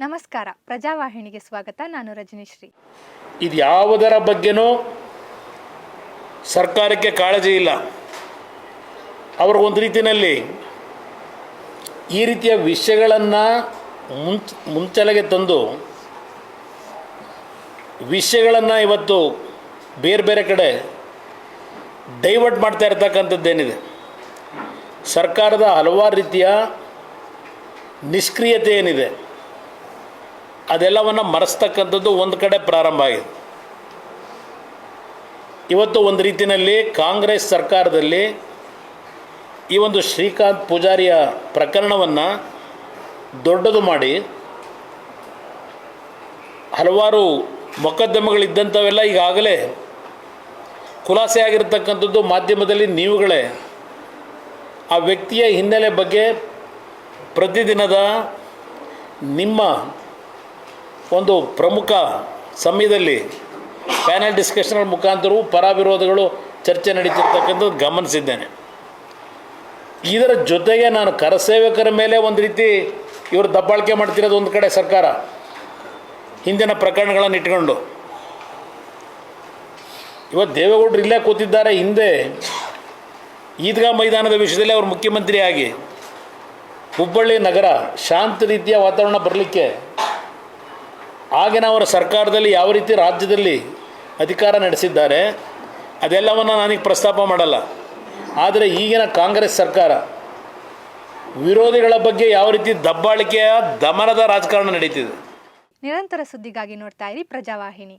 ನಮಸ್ಕಾರ. ಪ್ರಜಾವಾಹಿನಿಗೆ ಸ್ವಾಗತ. ನಾನು ರಜನಿಶ್ರೀ. ಇದು ಯಾವುದರ ಬಗ್ಗೆನೂ ಸರ್ಕಾರಕ್ಕೆ ಕಾಳಜಿ ಇಲ್ಲ. ಅವ್ರಿಗೊಂದು ರೀತಿಯಲ್ಲಿ ಈ ರೀತಿಯ ವಿಷಯಗಳನ್ನು ಮುಂಚ ಮುಂಚಲೆಗೆ ತಂದು ವಿಷಯಗಳನ್ನು ಇವತ್ತು ಬೇರೆ ಬೇರೆ ಕಡೆ ಡೈವರ್ಟ್ ಮಾಡ್ತಾ ಇರ್ತಕ್ಕಂಥದ್ದೇನಿದೆ. ಸರ್ಕಾರದ ಹಲವಾರು ರೀತಿಯ ನಿಷ್ಕ್ರಿಯತೆ ಏನಿದೆ. ಅದೆಲ್ಲವನ್ನು ಮರೆಸ್ತಕ್ಕಂಥದ್ದು ಒಂದು ಕಡೆ ಪ್ರಾರಂಭ ಆಗಿದೆ. ಇವತ್ತು ಒಂದು ರೀತಿಯಲ್ಲಿ ಕಾಂಗ್ರೆಸ್ ಸರ್ಕಾರದಲ್ಲಿ ಈ ಒಂದು ಶ್ರೀಕಾಂತ್ ಪೂಜಾರಿಯ ಪ್ರಕರಣವನ್ನು ದೊಡ್ಡದು ಮಾಡಿ ಹಲವಾರು ಮೊಕದ್ದಮೆಗಳಿದ್ದಂಥವೆಲ್ಲ ಈಗಾಗಲೇ ಖುಲಾಸೆ ಆಗಿರತಕ್ಕಂಥದ್ದು ಮಾಧ್ಯಮದಲ್ಲಿ ನೀವುಗಳೇ. ಆ ವ್ಯಕ್ತಿಯ ಹಿನ್ನೆಲೆ ಬಗ್ಗೆ ಪ್ರತಿದಿನದ ನಿಮ್ಮ ಒಂದು ಪ್ರಮುಖ ಸಮಯದಲ್ಲಿ ಪ್ಯಾನಲ್ ಡಿಸ್ಕಷನ್ಗಳ ಮುಖಾಂತರವೂ ಪರ ವಿರೋಧಗಳು ಚರ್ಚೆ ನಡೀತಿರ್ತಕ್ಕಂಥದ್ದು ಗಮನಿಸಿದ್ದೇನೆ. ಇದರ ಜೊತೆಗೆ ನಾನು ಕರಸೇವಕರ ಮೇಲೆ ಒಂದು ರೀತಿ ಇವರು ದಬ್ಬಾಳಿಕೆ ಮಾಡ್ತಿರೋದು ಒಂದು ಕಡೆ ಸರ್ಕಾರ. ಹಿಂದಿನ ಪ್ರಕರಣಗಳನ್ನು ಇಟ್ಕೊಂಡು. ಇವತ್ತು ದೇವೇಗೌಡರು ಇಲ್ಲೇ ಕೂತಿದ್ದಾರೆ, ಹಿಂದೆ ಈದ್ಗಾ ಮೈದಾನದ ವಿಷಯದಲ್ಲಿ ಅವರು ಮುಖ್ಯಮಂತ್ರಿಯಾಗಿ ಹುಬ್ಬಳ್ಳಿ ನಗರ ಶಾಂತ ರೀತಿಯ ವಾತಾವರಣ ಬರಲಿಕ್ಕೆ ಆಗಿನ ಅವರ ಸರ್ಕಾರದಲ್ಲಿ ಯಾವ ರೀತಿ ರಾಜ್ಯದಲ್ಲಿ ಅಧಿಕಾರ ನಡೆಸಿದ್ದಾರೆ, ಅದೆಲ್ಲವನ್ನು ನನಗೆ ಪ್ರಸ್ತಾಪ ಮಾಡಲ್ಲ. ಆದರೆ ಈಗಿನ ಕಾಂಗ್ರೆಸ್ ಸರ್ಕಾರ ವಿರೋಧಿಗಳ ಬಗ್ಗೆ ಯಾವ ರೀತಿ ದಬ್ಬಾಳಿಕೆಯ ದಮನದ ರಾಜಕಾರಣ ನಡೀತಿದೆ. ನಿರಂತರ ಸುದ್ದಿಗಾಗಿ ನೋಡ್ತಾ ಇರಿ ಪ್ರಜಾವಾಹಿನಿ.